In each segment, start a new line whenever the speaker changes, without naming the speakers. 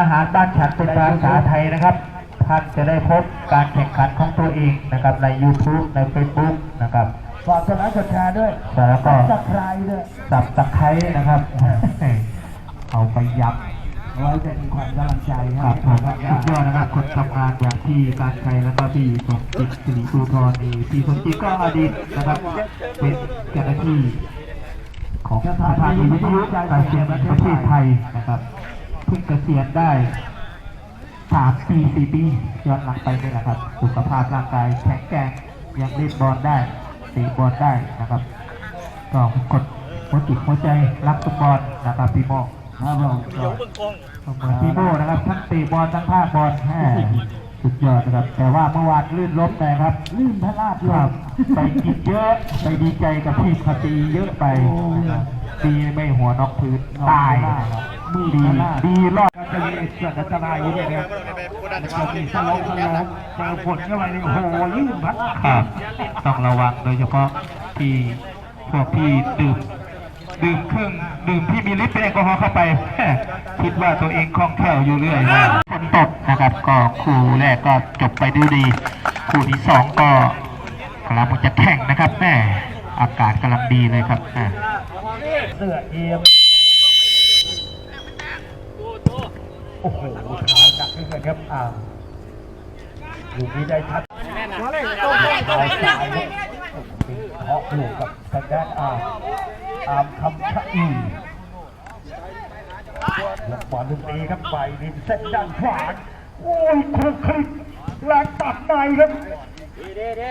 อาหารบ้านฉันเป็นภาษาไทยนะครับ ท่านจะได้พบการแข่งขันของตัวเองนะครับใน YouTube ใน Facebook นะครับ
ฝากกดไลค์กดแชร์ด้วย
แล้วก็
สับใครด้วย
สับตะไคร้นะครับ เอาไปย
ไว้เป็นขวัญกำลังใจำ
ค
ให้
รับผม
กับ
สุดยอดนะครับคนทำงานอย่างที่การไทยแล้วก็พี่สมจิตสิริภูธรนี่พี่สมจิตก็อดีตนะครับเป็นเจ้าหน้าที่ของสถานีวิทยุการเสียงประเทศไทยนะครับ เพิ่งเกษียณได้สามปีสี่ปีย้อนหลังไปนี่แหละครับ สุขภาพร่างกายแข็งแกร่งยังเล่นบอลได้ตีบอลได้นะครับก็กดหัวจิตหัวใจรักฟุตบอลนะครับพี่โม
ครับผม
เหมือนพี่โมนะครับทั้งตีบอลทั้งภาคบอลแหสุดยอดนะครับ แต่ว่าเมื่อวานลื่นล้มไปครับ
ลื่นพระราช
ครับไปกินเยอะไปดีใจกับที่เขาตีเยอะไปตีไม่หัวนอกพื้นตาย ดีดีรอด
จะมีเสือกอันตรายอยู่เนี่ยครับนะมีสลบสลบเจอฝนเข้าไปนี่โอ้โหลื่นพัด
ครับต้องระวังโดยเฉพาะที่พวกที่ดื่มดื่มเครื่องดื่มที่มีฤทธิ์เป็นแอลกอฮอล์เข้าไป คิดว่าตัวเองคล่องแคล่วอยู่เรื่อยนะฝนตกนะครับ ก็คู่แรกก็จบไปดูดี คู่ที่สองก็กำลังจะแข่งนะครับแม่อากาศกำลังดีเลยครับ
เสื้อเอียม อ้โหขาวจักขึ้นเลยครับอ่าลูกนี้ได้ชัดเอาสายครับเคาะลูกกับทางด้านอาร์มอาร์มคำชะอีลงบอลลูกนี้ครับไปริมเส้นด้านขวาโอ้ยคลุกคลิกแรงตัดในครับดีดีดี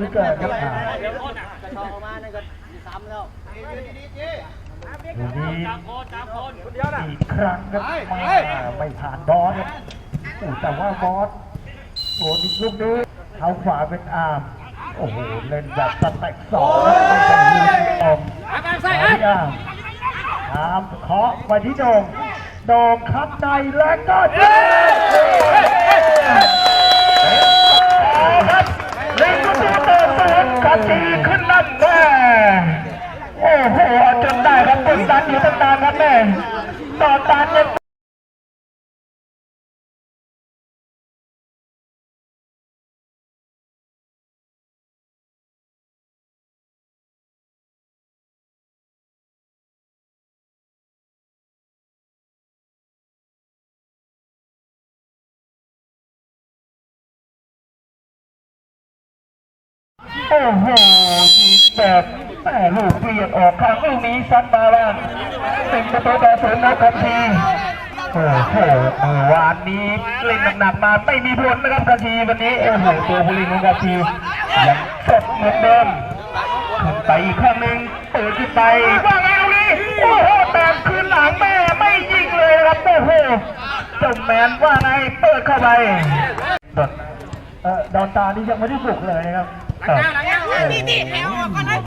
นี่เกิดครับอ่า
ต่อมานั่นก็ซ้ำแล้ว
ลูกนี้อีกครั้งครับไม่ไม่ผ่านบอสครับโอ้แต่ว่าบอสโอ้ลูกนี้เอาขวาเป็นอาร์มโอ้โหเล่นแบบสเต็กสองไม่ใช่ลูกอมที่อาร์มอามเคาะไปที่โดงโดงคัดในแล้วก็ยิงครับเล่นก็ตัวเติมตัวกระตีขึ้นนั่นแน่โอ้โห ได้ครับกดดันอยู่ตั้งนานครับแม่ต่อตานเนี่ยโอ้โหที แบบแม่ลูกเปลี่ยนออกข้างลูกนี้ซัดมาบ้างเป็นประตูต่อศูนย์นะครับทีโอ้โหเมื่อวานนี้เล่นหนักๆมาไม่มีผลนะครับกะทีวันนี้โอ้โหตัวผู้เล่นของกะทียังสดเหมือนเดิมขึ้นไปอีกครั้งหนึ่งเปิดขึ้นไปว่าไงลูกนี้โอ้โหแมนคืนหลังแม่ไม่ยิงเลยครับโอ้โหจ้าแมนว่าไงเปิดเข้าไปเออดอนตานี่ยังไม่ได้บุกเลยนะครับ
นี่นี่แถวออกก่อนนะ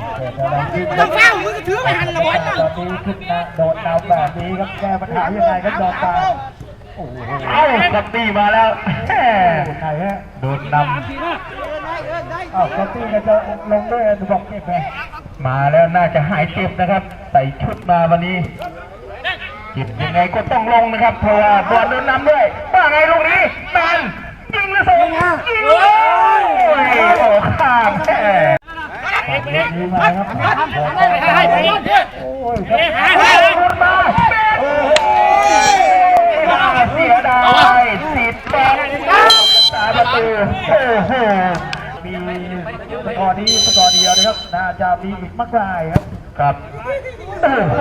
ต้องเฝ้ามึงก็ถือไปหันละบอล
ตอนนี้ขึ้นนะโดนดาวแบบนี้ครับแก้ปัญหายังไงครับดอนตาโอ้โหเอ้ากัตตี้มาแล้วแหมใครฮะโดนนำอ้าวกัตตี้ก็จะลงด้วยบอกเก็บไปมาแล้วน่าจะหายเจ็บนะครับ ใส่ชุดมาวันนี้เจ็บยังไงก็ต้องลงนะครับเพราะว่าบอลโดนนำด้วยว่าไงลูกนี้แมน ยิงหรือส่งยิงเลยโอ้ข้ามแค่ดีมาครับโอ้ยครับมาโอ้ยเสียดายสิบแปดตาประตูโอ้โหมีสกอร์นี้สกอร์เดียวนะครับน่าจะมีอีกมากมายครับ ครับโอ้โห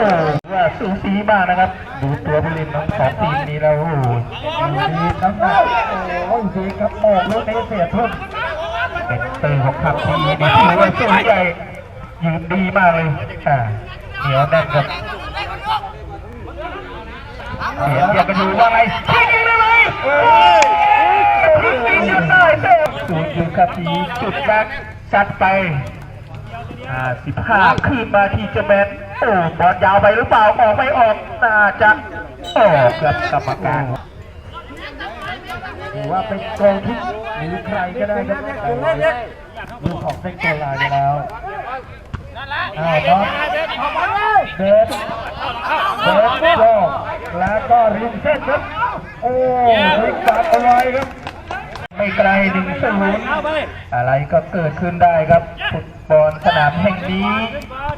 ว่าสูสีมากนะครับ ดูตัวผู้เล่นทั้งสองทีมนี้แล้วโอ้โหดีทั้งนั้นโอ้ยดีครับโอ้ลูกนี้เสียทุนเป็นตื่นของขับทีนี่ถือว่าสูงใหญ่ยืนดีมากเลยอ่าเหนียวแน่นครับเสียงอยากจะไปดูว่าไงทิ้งได้ไหมโอ้ยทิ้งจนได้เต้สูงอยู่ครับทีจุดแบ็คจัดไป อ่าสิบห้าคืนมาทีจะแมนโอ้บอลยาวไปหรือเปล่าออกไม่ออกน่าจะออกครับกรรมการหรือว่าเป็นโกลที่หรือใครก็ได้ครับดูของเซ็กโกลาไปแล้วอ้าวบอลเดินเดินโยกแล้วก็ริมเส้นครับโอ้พลิกกลับเอาไว้ครับ ไม่ไกลหนึ่งศูนย์อะไรก็เกิดขึ้นได้ครับฟุตบอลสนามแห่งนี้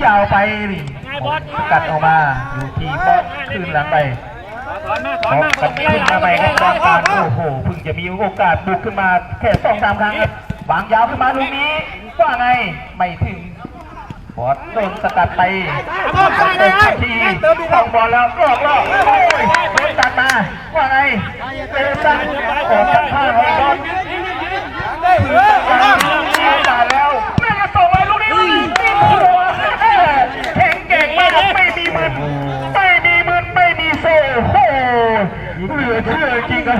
ยาวไปนี่สกัดออกมาอยู่ที่บอลขึ้นหลังไป
ถอนมา
บ
ถ
อ
อน
ล
มา
กันขึ้นมาใหม่ครับกองกลางโอ้โหเพิ่งจะมีโอกาสบุกขึ้นมาแค่สองสามครั้งครับวางยาวขึ้นมาลูกนี้ว่าไงไม่ถึงบอลโดนสกัดไปเติมทีเข้าบอลแล้วก็ลอกโอ้ยโดนตัดมา ว่าไงเติมตัดออกจากข้างของบอลมาแล้วแม่งก็ส่งไว้ลูกนี้ตีหัวแข่งเก่งมากไม่มีมือไม่มีมือไม่มีโซ่โอ้เหลือเชื่อจริงอะ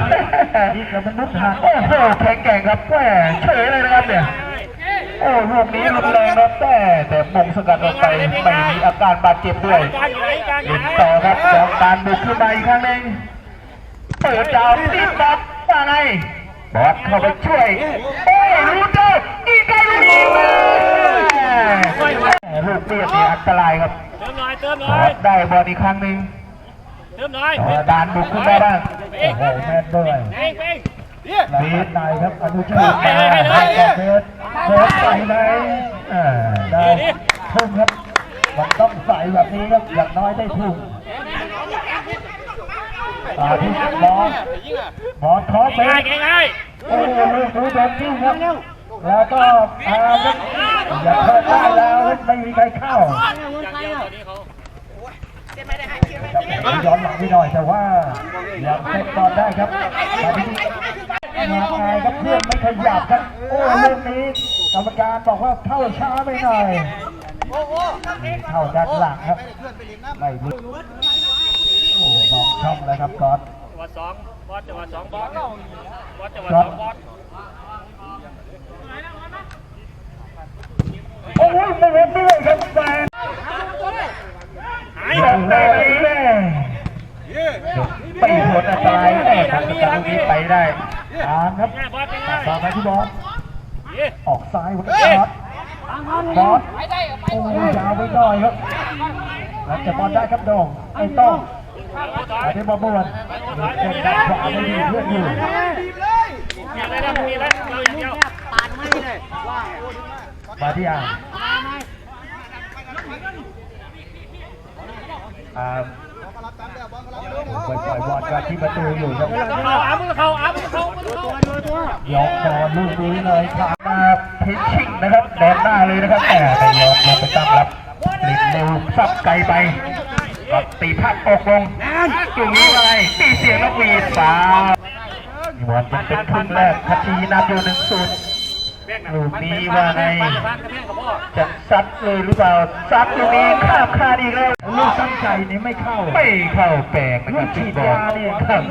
นี่กับมนุษย์หักโอ้โหแข็งแกร่งครับแหมเฉยเลยนะครับเนี่ยโอ้ลูกนี้รุนแรงครับแต่แต่มงสกัดออกไปไม่มีอาการบาดเจ็บด้วย
การอยู่ไหนการอยู่
เล่นต่อครับสองการบุกขึ้นมาอีกครั้งหนึ่ง เปิดดาวติดบอลว่าไงบอสเข้าไปช่วยโอ้ยรู้เจ้าอีกไกลลูกนี้แม่ลูกเบียดเนี่ยอันตรายครับ
เติมหน่อยเติมห
บ
น่อ
อยสได้บอลอีกครั้งหนึ่ง
เติมหน่อย
ต่อดานบุกขึ้นมาบ้างโอ้โหแม่นด้วย
เป้งเป้ง
บีดนายครับอนุชาติมาให้กับเฟสเฟสใส่ไหนอ่าได้ทุ่มครับมันต้องใส่แบบนี้ครับอย่างน้อยได้ทุ่ม ตาที่บอสบอสขอเฟ
ง่าย
ส
ง่าย
โอ้โหลูกนี้โดนจิ้มครับแล้วก็อาครับอย่าเพิ่มได้แล้วไม่มีใครเข้า
อย่างเดียวตอนนี้เขา
จะย้อนหลังไปหน่อยแต่ว่ายังเซตบอลได้ครับมาที่มาไงครับเพื่อนไม่ขยับครับโอ้ลูกนี้กรรมการบอกว่าเข้าช้าไปหน่อยเข้าด้านหลังครับไม่ลึ กโอ้มองช่องแล้วครับก๊อต
จังหวะสองบอสจังหวะสองบอสบอสจังหวะสองบอส
โอ้ยไม่เห็นด้วยครับแฟน
หาย
สองแต้มแม่ไปผลอันตรายแน่ทางการนี้ไปได้ทางครับ
ง่ายบอสเป็น
ต่
ง่า
อยมาที่บอส
เย้
ออกซ้ายวันนี้บอสบอสโอ้ยยาวไปหน่อยครับแล้วจะบอลได้ครับโด่งไอ้ต้อง ไปที่บอลบวนเดินด้านขวาไม่ดีเพื่อนอยู่
มีอะไรนะมีอะไรเราอย่างเดียว
มาที่อ่างอ่าปล่อยปล่อยบอลกันที่ประตูอยู่ครับ
เขาอามือเขาอามือเขามือเขา
ยกบอลลูกนี้เลยครับมาพิชชิ่งนะครับแดนหน้าเลยนะครับแต่แต่ยกลงไปตั้งรับหลิดเร็วซับไกลไป ก็ตีพัดออกลงจุงนี้ว่าไงตีเสียงนกหวีดฟ้าบอลเป็นเป็นครึ่งแรกคัชีนำอยู่หนึ่งศูนย์ลูกนี้ว่าไง
พันกระแพงกับพ่อ
จะซัดเลยหรือเปล่าซัดลูกนี้ข้ามคานอีกแล้วลูกตั้งใจนี่ไม่เข้า ไม่เข้าแปลกนะครับฉีดยาเนี่ยครับ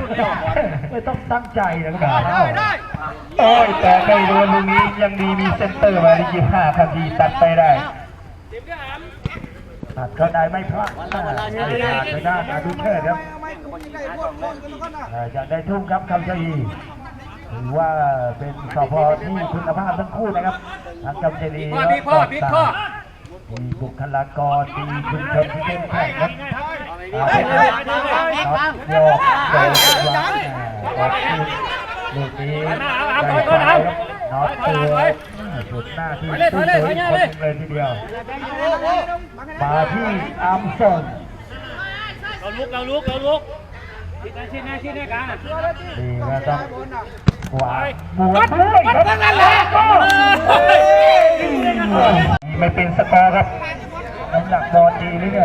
ไม่ต้องตั้งใจนะครับเข้าโอ้ยแต่ไม่โดนลูกนี้ยังดีมีเซนเตอร์มาที่ยี่ห้าคันทีตัดไปได้ ตัดก็ได้ไม่พลาดไม่พลาดไปด้านอดุเทศครับเอ่ออยากได้ทุ่มครับคำชัยถือว่าเป็นสพที่คุณภาพทั้งคู่นะครับทั้งกำชัยดีและปลอดสารมีบุคลากรมีชุมชนที่เข้มแข็งครับเอาไปครับน็อตโยกโดนวางออกลูกนี้ได้ไปครับน็อตเตือ นสุดหน้าที่ตู้สวยคนหนึ่งเลยทีเดียวมาที่อัมซอน
เราลุกเราลุกเราลุกชิ้นนะชิ้นนะชิ้นนะกลาง
ดีก็ต้องขวาหมุนด้วยครับไม่เป็นสกอร์ครับน้ำหนักบอลดีหรือไง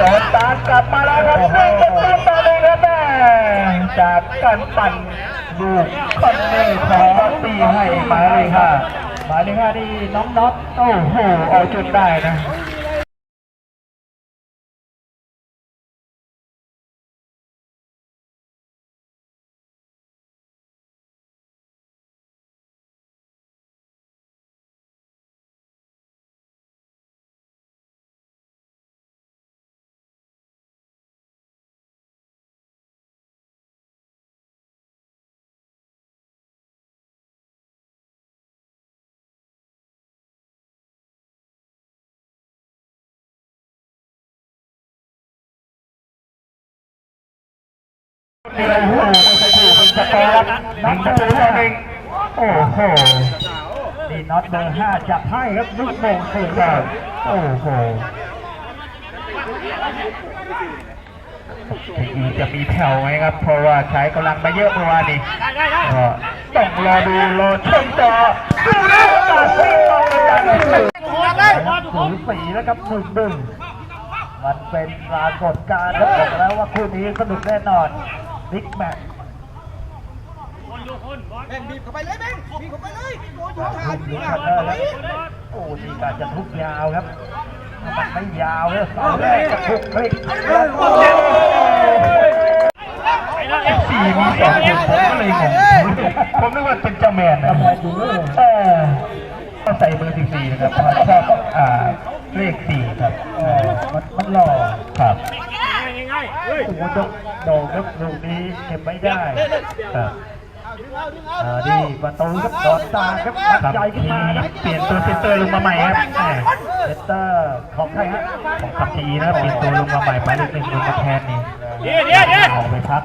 สนตามกลับมาแล้วครับวิ่งกันตามมาเลยครับแม่จากการปั่นลูกคอนนี่ของตีให้หมายเลขห้าหมายเลขห้านี่น้องน็อตโอ้โหเอาจนได้นะ สกอร์ครับหนึ่งประตูต่อหนึ่งโอ้โหนี่น็อตเบอร์ห้าจับให้ครับลูกโป่งเสียงโอ้โหทีจะมีแผ่วไหมครับ เพราะว่าใช้กำลังมาเยอะเมื่อวานนี้
ได้ได้ได้
ก็ต้องรอดูรอชมต่อดูนะการวิ่งต่อไปอย่างนี้สูสีแล้วครับหนึ่งหนึ่งมันเป็นปรากฏการณ์ครับบอกแล้วว่าคู่นี้สนุกแน่นอน บิ๊กแมตช์
คนดูคนบอล
แม่งบีบเข้าไปเลยแม่งบีบเข้าไปเลยโอ้ย
การ
ขา
ทุ่
ด
ม
บี
นี้
บ
คั
เข้านไป
เนอร์ครับโอ้นี่การจะทุบยาวครับมันไม่ยาวเลยเสาแรกจะทุบพลิกแล้วก็
ไปแล้วเอฟ
สี่มีสองคนผมก็เลยงงผมนึกว่าเป็นเจ้าแมนนะเออก็ใส่เบอร์สิบสี่นะครับเพราะชอบอ่าเลขสี่ครับเออมันมันหล่อครับ โอ้โหโดนโดนครับลูกนี้เก็บไม่ได้ครับอ่าดีประตูครับโดนตาครับตัดใจขึ้นมาครับเปลี่ยนตัวเซนเตอร์ลงมาใหม่ครับแหม่เซนเตอร์ของใครฮะของขับทีนะครับเปลี่ยนตัวลงมาใหม่หมายเลขหนึ่งลงมาแทนนี่
เดี๋ยวเดี๋ยวเดี๋ยว
ออกไปพัก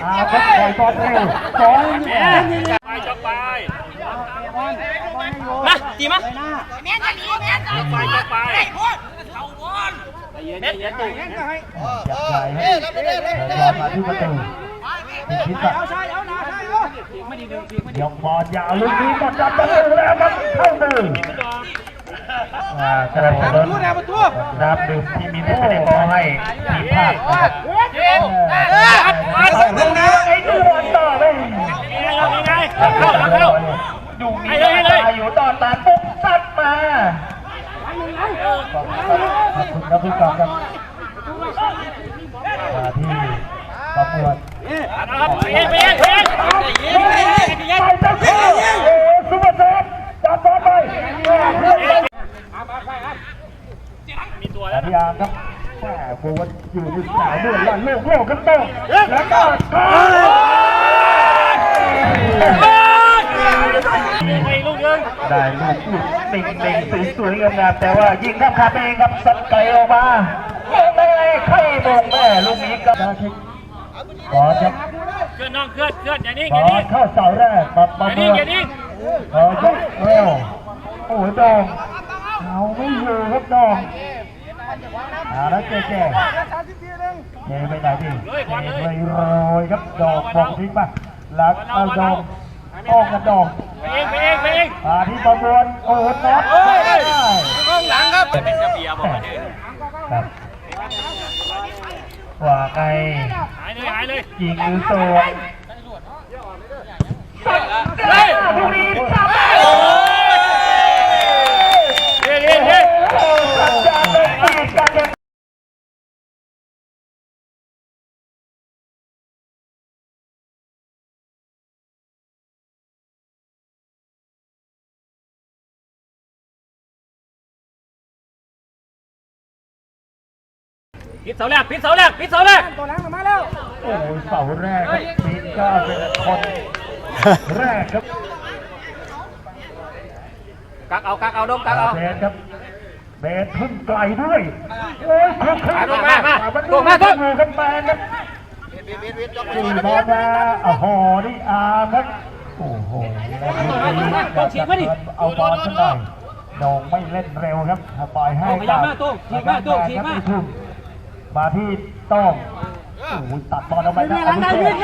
เอาครับปล่อยบอลเร็วสอง
ไปจบไป
มาดีมั้ยแม่งจะหนีแม่งจะ
ไปจบไป
ไอ้พวกเขาบอล
เย็นเย็นตู่
อยากใหญ่ให้รอมาที่ประตูพิศักดิ์เดี๋ยวบอลยาวลูกนี้บอลจับประตูแล้วครับเข้ามืออ่ากระโดดน้ำดื่มที่มีนิสเนบอลให้ทีมภาคนะครับเข้าลูกนี้ไอ้ดูบอลต่อไป
ยังไงเข้าเข้า
ดูมีตาอยู่ต่อตาปุ๊บซัดมาขอบคุณครับพี่กองครับมาที่ตำรวจ
ไปเองไปเองไปเอง
ไปจับโอ้โหซุปเปอร์เซฟจับบอลไป
มีตัว
แต่
แล้ว
พี่อาร์ครับแหมโบวันอยู่ในสายด้วยลั่นโลกโลกกันโตแล้วก็
ได้
ลูกลูกเน่งเน่งสวยสวยๆงามแต่ว่ายิงข้ามคาเองครับสัดไกลออกมาโอ้ได้ไงใครมงแม่ลูกนี้ก็บอครับ
เคลื่อนน้องเคลื่อนเคลื่อนอย่านิ่ง
บ
อย่า
อ
นิ่
เข้าเสาแรกมา
อ
มา
ย่า
เมื
นิ่
อ
อย่างนิ่ง
เออยเร็วโอ้โหดองเอาไม่อยู่ครับดองเอาแล้วเจ๊เจ๊เจ๊ไปไหนพี่เจ๊เลยโรยครับดอกบอกทิ้งป่ะหลังเอาดอง ออกกับดอง
ไปเองไปเองไปเอง
มาที่ประมวลโอ้โหน็อตไม่ได้
ข้างหลังครับ
เป็นกระเบียบอกมาเถอะ
ครับว่าไง
หายเลยหายเลย
ยิงหรือโซนเฮ้ยลูกนี้จับได้
พิษเสาแรกพิษเสาแรกพิษเสาแรก
ตัวหลังมาแล้ว
โอ้ยเสาแรกครับปีนก็เป็นคนแรกครับ
กักเอากักเอาดมกักเอา
เบสครับเบสขึ้นไกลด้วยโอ้ยคลุกคลิก
มามามา
มัน
ลงมา
ต้
ต้
อนงมือกันแมนครับสี่บอลมาโอ้โหนี่อาร์มครับโอ้โหแล้วลูกนี้อยากจะเดินเอาบอลสักหน่อยโด่งไม่เล่นเร็วครับปล่อยให้กับทุ่ม มาที่โต้องโอ้โหตัดบอลออกไปนะอนุเทพ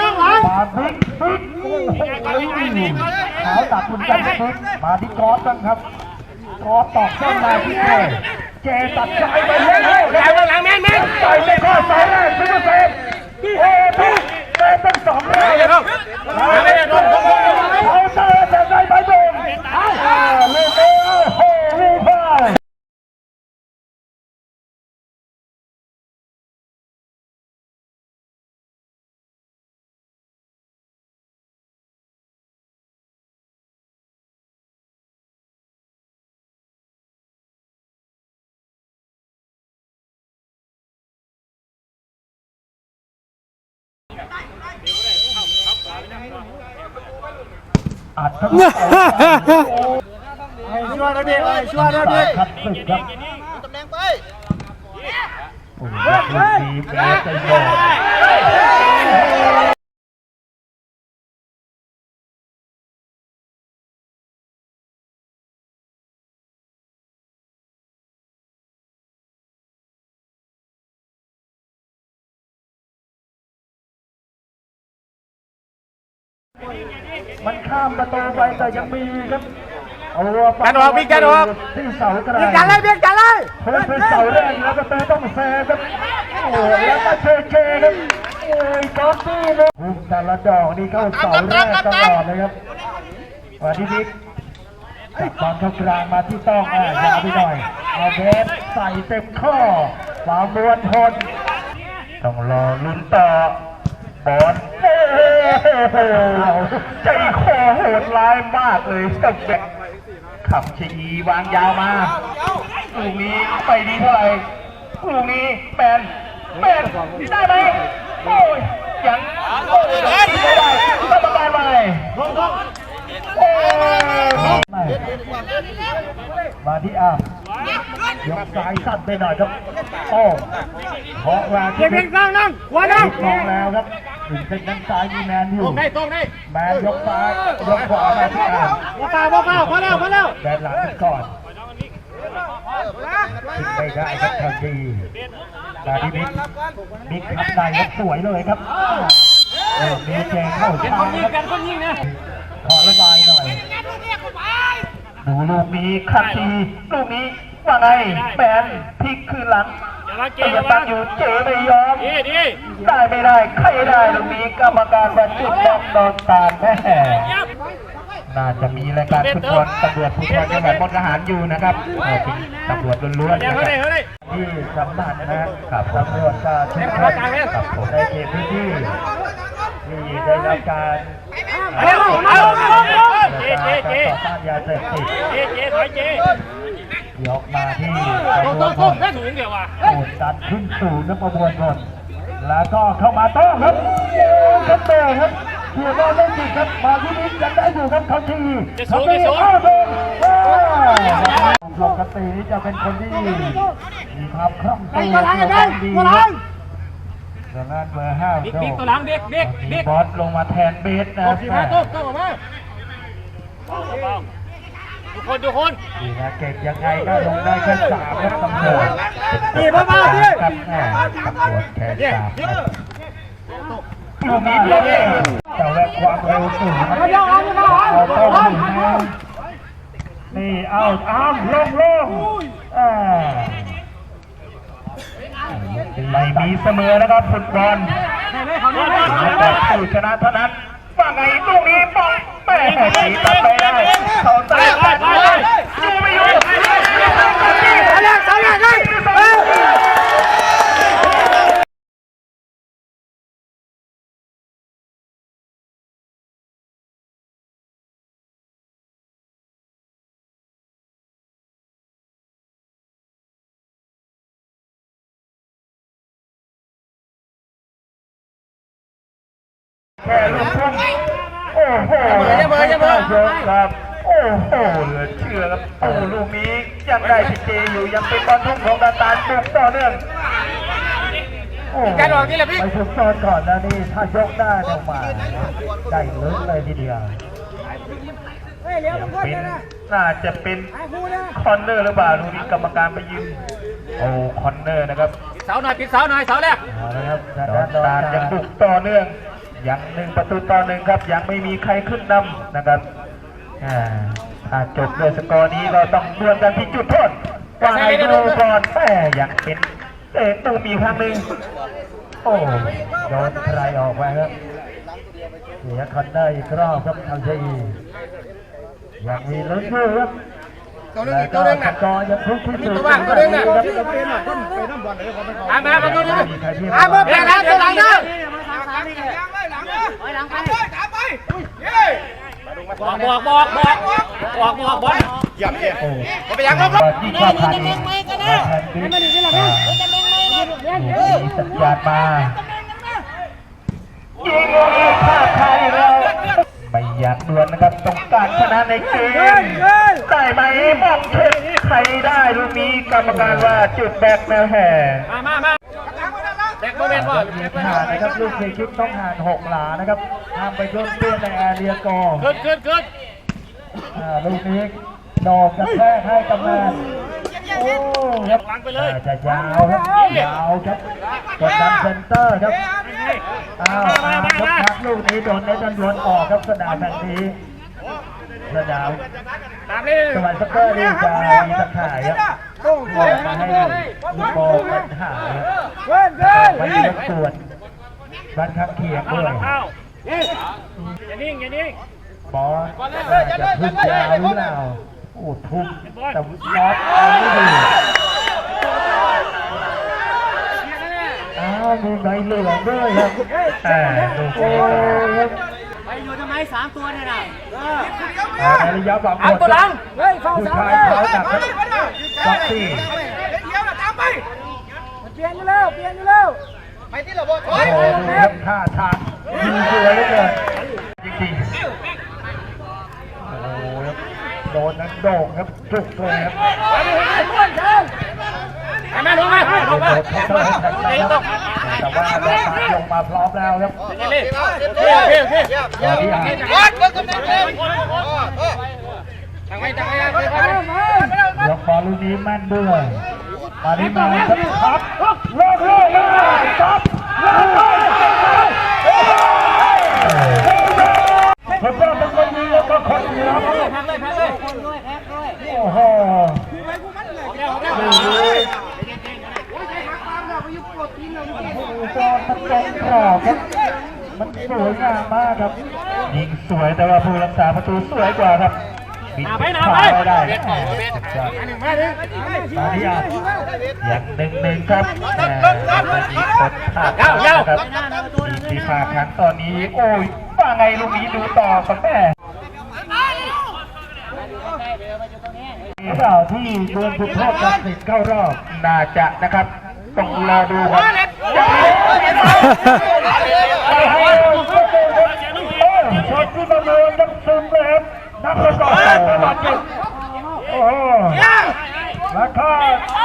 มาพลิกพลิกโอ้โหขาวตัดคุณกันพลิกมาที่กอสบ้างครับกอตอกเส้นมาที่เจเจตัดใจไปเรื่อยๆแล้วหลังแม่นแม่นใส่ไปข้อสองแรกซุปเปอร์เซฟโอ้ทุกเซฟตั้งสองแรกเขาเตอร์จะ ช่วยนะเด็กช่วยนะพี่ครับตึกครับ
ตำแหน่งไป
อ้โหลูกนี้แม้จโดนมั นข้ามประตูไปแต่ยังมีครับเอาวัว
กันออกพี่กันออก
ที่เสากระดาษ
กันเลยเบียดกันเลย
เพิ่มเป็นเสาแรกแล้วประตูต้องแซงครับโอ้โหแล้วก็เชเชครับโอ้ยก๊อฟฟี่เลยพุ่งแต่ละดอกนี่เข้าเสาแรกตลอดเลยครับวันที่บิ๊กจับบอลเข้ากลางมาที่ต้องอะยาวไปหน่อยเอาเบสใส่เต็มข้อฝามวนทนต้องรอลุ้นต่อ บอลโอ้โหใจคอโหดร้ายมากเลยกับแบกขับชีวางยาวมาลูกนี้ไปดีเท่าไหร่ลูกนี้แมนแมนได้ไหมโอ้ยยังโอ้ยไม่ได้ต้องมาได้ไหมโอ้ยไม่มาที่อ้ามยกสายสั้นไปหน่อยครับโอ้เพราะว่า
เพียงเพียงนั่งนั่งหัวนั่ง
มองแล้วครับ ถึงเส้นด้านซ้ายมีแมนอยู่
ตรงได้ตรงได้
แมนยกซ้ายยกขวามาที่อ้าม
พ่อเปล่าพ่อเปล่าพอแล้วพอแล้ว
แบนหลังกันก่อนถึงไม่ได้ครับทันทีมาที่บิ๊กบิ๊กทำได้ครับสวยเลยครับโอ้มีแจงเข้า
เป็น
ชา
คนยิง
ค
กั
รั
น
บ
คนยิงนะ
ขอระบายหน่อยดูลูกนี้ขัดทีลูกนี้ว่าไงแมนพลิกคืนหลัง
อย่าละเก
เตะ
ม
ตั้งอยู่เจไม่ยอม
ดีดี
ได้ไม่ได้ใครได้ลูกนี้กรรมการบรรจุบอลโดนตามแม่
ยับ
น่าจะมีรายการฟุตบอลตำรวจภูธรจังหวัดมุกดาหารอยู่นะครับเออเป็นตำรวจล้วนๆ
เดี๋ยว
นะค
เขา
รับ
ได้เขาได้
ที่สำนักนะครับตำรวจก็ทุกคนครับผมในเขตพื้นที่ที่ได้รับการ
เอาเอาเอาเอาเจ
เจ
เจ
เจ
เจ
ต่อต้านยาเสพติด
เจเจถอยเจ
ย กมาที่
ตรง
ตำร
ตร
ว
ง
จ
ตรงแค่ถุงเดียวว่ะ
โอ้ดันขึ้นสู่นักประมวลชนแล้วก็เข้ามาโต้ครับครับเตะครับเกี่ยวกับเล่นจิตครับมาที่นี้ยังได้อยู่ครับเขาทีเขาทีอ้าวโดนปกตินี่จะเป็นคนที่มีความคล่องตัวดีครับดังนั้นเบอร์ห้า
บิ๊กบิ๊กตัวหลังเด็กเด็ก
มี
เด็ก
บอสลงมาแทนเบสนะ
โอ้สีฟ้าโต๊ะโต๊ะออกมา ทุกคนทุกคน
ดีนะเก่งยังไงก็ลงได้แค่สามครับตำรวจ
นี่พ่อมาดิ
ครับแม่ตำรวจแค่สามครับลูกนี้เยอะแต่แรกความเร็วสูงครับเอาต้องถึงนะนี่เอาอ้ามลงลงอ่าไม่มีเสมอนะครับฟุตบอลแต่ผู้ชนะเท่านั้นว่าไงลูกนี้ป้อง แม่ตีตัดไปได้เขาตัดไปได้อยู่ไม่อยู่
เอาเลยเอาเลยเลย
แค่ลูกทุ่ง โอ้โหจะเบอร์จะเบอร์เยอะครับโอ้โหเหลือเชื่อครับโอ้ลูกนี้ยังได้พีเจอยู่ยังเป็นบอลทุ่งของดาตานบุกต่อเนื่องโอ้การออกนี่แหละพี่ไปฝึกซ้อมก่อนนะนี่ถ้ายกได้ออกมาได้ลึกเลยทีเดียว
เป็
น
น่า
จะเป็น
ค
อนเนอร์หรือเปล่าดูนี่กรรมการไปยืนโอ้คอนเนอร์นะครับ
เสาหน่อยปิดเสาหน่อยเสาแรก
เอาละครับดอนตาลยังบุกต่อเนื่อง ยังหนึ่งประตูต่อหนึ่งครับ ยังไม่มีใครขึ้นนำนะครับอ่าถ้าจบด้วยสกอร์นี้เราต้องดวลกันที่จุดโทษว่าไงดูก่อนแม่ยังเป็นเตะตูมีครั้งหนึ่งโอ้โดนใครออกไปครับเสียคอนเนอร์อีกรอบครับทางเชียังมีลุ้นอยู่ครับแล้วก็สกอร์ยังพุ่งที่สุดแบบนี้ครับ
มามามาดูดู
มีใครที่
มาเบอร์แปดนะตัวหลังนะ บอกบอกบอกบอกบอกบอกบอก
โอ้ไปยังครับที่ข้าพันแทนบิ๊กมีสัญญาณมายิงโอ้ข้าไทยเราไม่อยากดวลนะครับต้องการชนะในเกมได้ไหมมองเช็คใครได้ลูกนี้กรรมการว่าจุดแบกแนวแห่
มามา มาเป็นว่า
เยียผ่านนะครับลูกเสียคิดต้องห่านหกหลานะครับทำไปโดนเปี้ยนในแอร์เรียกอ
ขึ้นขึ้นขึ้น
อ่าลูกนี้ดอกกระแทกให้กำนันโอ้ครับ
หลังไปเลย
อ่าจะยาวครับยาวครับกดดันเซนเตอร์ครับอ้าวตามครับพักลูกนี้โดนเนตันดวนออกครับสนามแห่งนี้ สนาม
ตามนี่
สมัยสเกอร์นี่จะมีตะข่ายครับออกมาให้ลูกบอลปัญหาครับไม่มีรบกวนบ้านข้างเคียง
เข้า
ด้ว
หลั
ย
งเข้าอย่านิ่งอย่านิ่ง
บอลจะพึ่งยาวหรือเปล่าโอ้ทุ่มแต่ล็อกเอาไม่ดีอ้าวมีใบเหลืองด้วยครับแต่ดูโอ้ครับ
ไป อยู่ทำไมสามตัวเนี่ยนะ
อ่าในระยะฝั่งหมดครับผู้ชายเขาดักครับจ็อกซี่
เดี๋ยวนะตามไป
โอ้โหดูครับท่าทางยิงสวยเหลือเกินจริงๆโอ้โหครับโดนนั้นโด่งครับจุกเลยครับ
ไปมาลงมาลง มา
โดนเคาน์เตอร์ให้แข็งแรงครับแต่ว่าแรงมาลงมาพร้อมแล้วครับ
นี่โอเคโอเค
ตอนนี้อะ
วัดเบิกกำลังเต็ม
ตั้งไว้ตั้งไว้
ยกบอลลูกนี้แม่นด้วยมานี้มาครับครับเลิกเลิกเลยครับเลิกเลยคนเป็นคนดีแล้วก็คนดีครับ
พักเลยพักเลย
โอ้โหจอมันต รงกรอบครับ มันสวยงามมากครับ ยิงสวยแต่ว่าผู้รักษาประตูสวยกว่าครับบิด
ไปหนา
ขว
ไป
ไม่ได้
เบ็ด
แห
อ
ม
อกเบ็ด
สุดยอด
อันหนึ่งมาดิ
มาที่อะอย่างหนึ่งหนึ่งครับแหมมันมีคนพลาดนะครับมีสีฟ้าครั้งตอนนี้ โอ้ยว่าไงลูกนี้ดูต่อครับแม่หรือเปล่าที่โดนจุดโทษตัดสินเข้ารอบน่าจะนะครับ ต้องรอดูครับ แล้วก็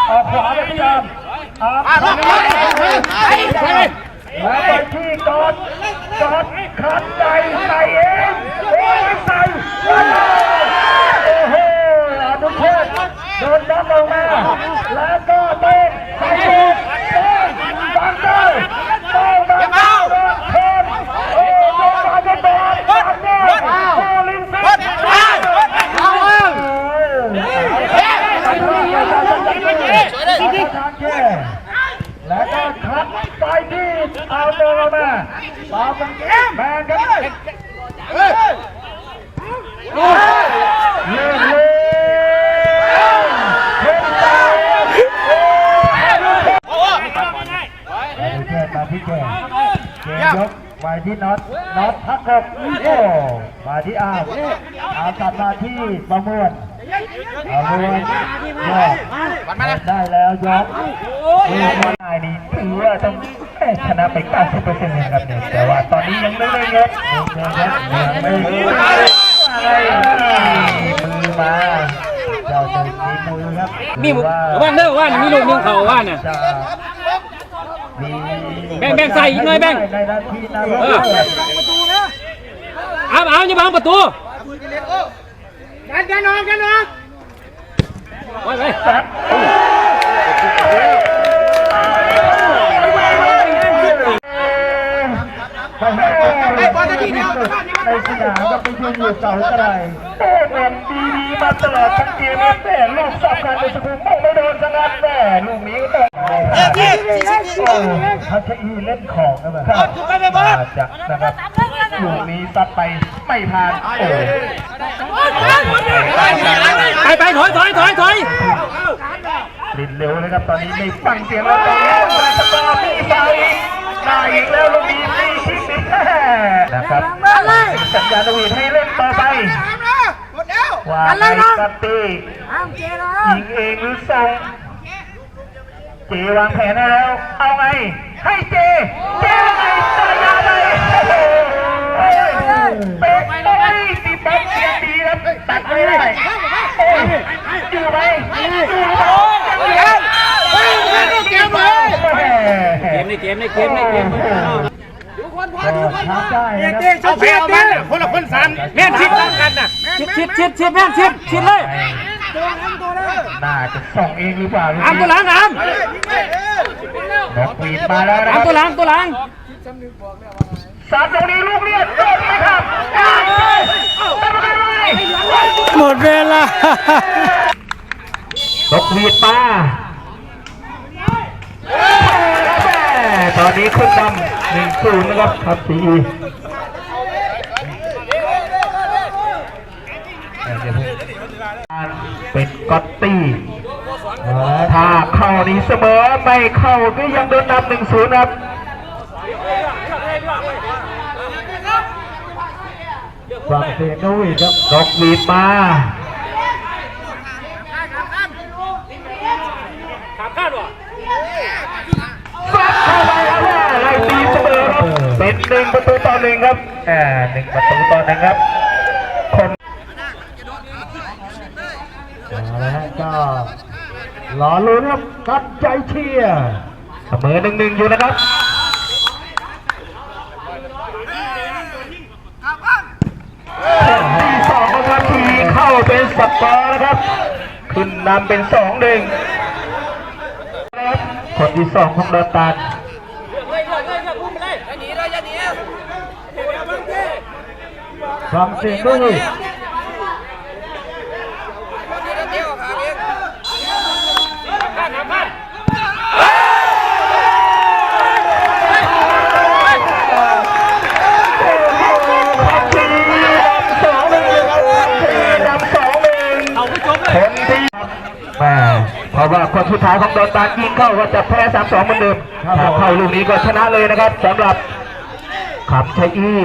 ออกขวาไปพยายามอาบแล้วไปที่กอดกอดขันใจใจเองโอ้ยใส่โอ้โหอนุเทศโดนนับลงมา แล้วก็เตะใส่ลูกเตะบังได้เตะบังได้โดนเทนโอ้โดนมาจะโดนบังได้โอ้ลินเซ็ตเอาแล้วก็ขับไปที่เอาโดนมาตามเป็นแมนครับเลื่อนเลยเฮ้ยตายดูแค่มาที่แกเกมยกไปที่น็อตน็อตพักกบโอ้มาที่อาร์มอาร์มกลับมาที่ประมวลประมวลยอดได้แล้วยก โอ้ยนายนี่ถือว่าต้องเอ้ย ชนะไป 90เปอร์เซ็นต์นะครับเนี่ยแต่ว่าตอนนี้ยังไม่ได้เงินยังไม่รู้อะไรมือมาเจ้าหนึ่งมีมือครับ
มีว่านเด้อว่านมีลูกนึงเขาว่านน่ะ
จะมี
แบ่งแบ่งใส่อีกหน่อยแบ่ง
ในนาทีนา
เออเอาเอาอย่าบังประตู
กันกันน้องกันน้อง
ไว้ไว้พอดีเลย
ในสนามก็ไปยืนอยู่เสาตะไคร้โอ้เหมือนดีดีมาตลอดทั้งเกมนะแต่ลูกสับกันในสกุลต้องไม่โดนสักนัดแม่ลูกนี้ต้องโอ้พัชอีเล่นของนะแบบอาจจะนะครับลูกนี้ซัดไปไม่ผ่านโอ้
ไปไปถอยถอยถอยถอย
ลินเร็วเลยครับตอนนี้ไม่ฟังเสียงแล้วตอนนี้มาสกอร์มีไปได้อีกแล้วลูกนี้ นะครับสัญญาณวีให้เล่นต่อไป
หมดแล้ว
วางในกัตตี้ยิงเองหรือส่งเจวางแผนให้แล้ว เอาไง ให้เจ เจว่าไงต่อยาวไปโอ้โหเป๊ะโอ้ยตีป๊อปเสียงดีครับตัดไม่ได้โอ้ยอยู่ไหมอยู่ไหมยังเหลือ
เกมเลย
เกมนี่เกมนี่เกม นี่
ทำได้นะครับ
เอาไปเอามันคนละคนสามแม่นชิดต้องกันน่ะ
ชิดชิดชิดชิดแม่นชิดชิดเลย
น่าจะส่งเองหรือเปล่า
อามตัวหลังอาม
ดอกปีดมาแล้วนะ
อาม
ค
ตัวห
รับ
ลังตัวหลัง
สามตรงนี้ลูกเรียนโดนไหมครับได้เลยทำอะไร
หมดเวลา
ดอกปีดมาตอนนี้ขึ้นนำ หนึ่งศูนย์นะครับครับสีเป็นก๊อตตี้ถ้าเข้านี่เสมอไม่เข้าก็ยังโดนนำหนึ่งศูนย์ครับฟังเสียงนุ้ยครับดอกหวีดมา
ถามข้าวหรอ
ฟัดเข้าไปแล้วว่าไล่ตีเสมอครับ เป็นหนึ่งประตูต่อหนึ่งครับอ่าหนึ่งประตูต่อหนึ่งครับคนเอาละฮะก็รอลุ้นครับกับใจเชียร์เสมอหนึ่งหนึ่งอยู่นะครับคนที่สองนะครับทีเข้าเป็นสกอร์นะครับ ขึ้นนำเป็นสองหนึ่งนะครับคนที่สองของดอตัน ฟังเสียงด้วย
ข้าวถามข้าว
ครับทีนำสองหนึ่งครับทีนำสองหนึ่ง
เอาไม่จบเลย
คนที่แม่เพราะว่าคนสุดท้ายของดอนตานยิงเข้าก็จะแพ้สามสองเหมือนเดิมถ้าเข้าลูกนี้ก็ชนะเลยนะครับสำหรับขับชัยอี้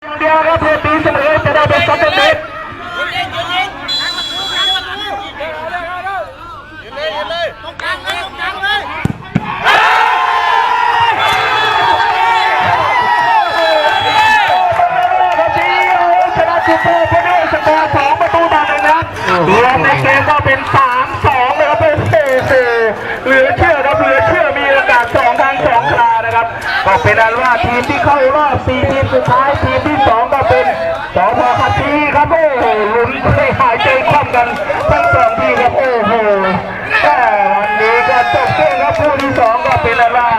อย่างเดียวครับเพื่อตีเสมอจะได้เป็นสองเต็ม ครับที่ชนะจุดโทษไปด้วยสกอร์สองประตูต่อหนึ่งนะรวมในเกมก็เป็นสามสองนะครับโอ้โหเหลือเชื่อครับเหลือเชื่อมีโอกาสสองครั้งสองครานะครับ ก็เป็นอันว่าทีมที่เข้ารอบสี่ทีมสุดท้ายทีมที่สองก็เป็นสพคตีครับโอ้โหลุ้นให้หายใจคว่ำกันทั้งสองทีครับโอ้โหแต่วันนี้ก็จบเกมครับคู่ที่สองก็เป็นอันว่า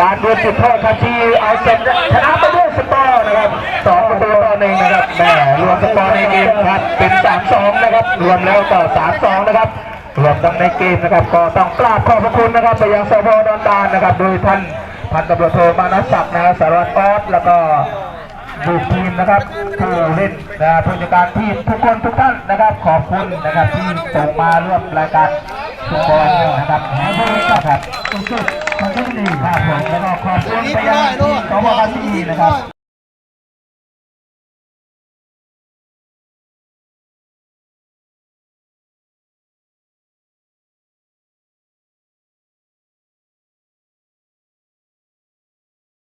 การดวลจุดโทษครับที่เอาชนะชนะไปด้วยสกอร์นะครับสองประตูต่อหนึ่งนะครับแหมรวมสกอร์ในเกมครับเป็นสามสองนะครับรวมแล้วก็สามสองนะครับรวมทั้งในเกมนะครับก็ต้องกราบขอบพระคุณนะครับไปยังสพดอนดานนะครับโดยท่านพันตำรวจโทมานัสศักดิ์นะสารวัตรออสแล้วก็ ดูทีมนะครับผู้เล่นนะผู้จัดการทีมทุกคนทุกท่านนะครับ ขอบคุณนะครับที่ส่งมาร่วมรายการฟุตบอลนะครับขอบคุณครับขอบคุณดีครับผมแล้วก็ขอบคุณไปยังทีมสวกสีนะครับ